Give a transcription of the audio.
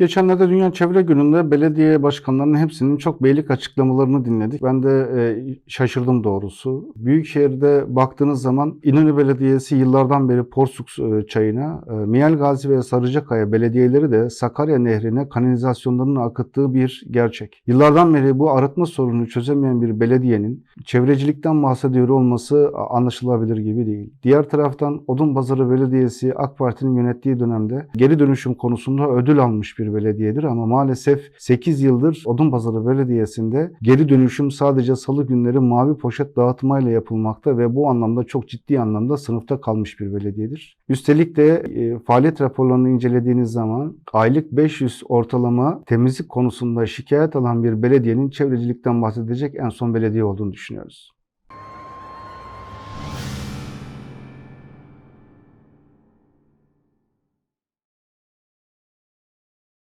Geçenlerde Dünya Çevre Günü'nde belediye başkanlarının hepsinin çok beylik açıklamalarını dinledik. Ben de e, şaşırdım doğrusu. Büyükşehir'de baktığınız zaman İnönü Belediyesi yıllardan beri Porsuk e, çayına, e, Miyel Gazi ve Sarıcakaya belediyeleri de Sakarya Nehri'ne kanalizasyonlarını akıttığı bir gerçek. Yıllardan beri bu arıtma sorununu çözemeyen bir belediyenin çevrecilikten bahsediyor olması anlaşılabilir gibi değil. Diğer taraftan Odunpazarı Belediyesi AK Parti'nin yönettiği dönemde geri dönüşüm konusunda ödül almış belediyedir ama maalesef 8 yıldır Odunpazarı Belediyesi'nde geri dönüşüm sadece salı günleri mavi poşet dağıtmayla yapılmakta ve bu anlamda çok ciddi anlamda sınıfta kalmış bir belediyedir. Üstelik de e, faaliyet raporlarını incelediğiniz zaman aylık 500 ortalama temizlik konusunda şikayet alan bir belediyenin çevrecilikten bahsedecek en son belediye olduğunu düşünüyoruz.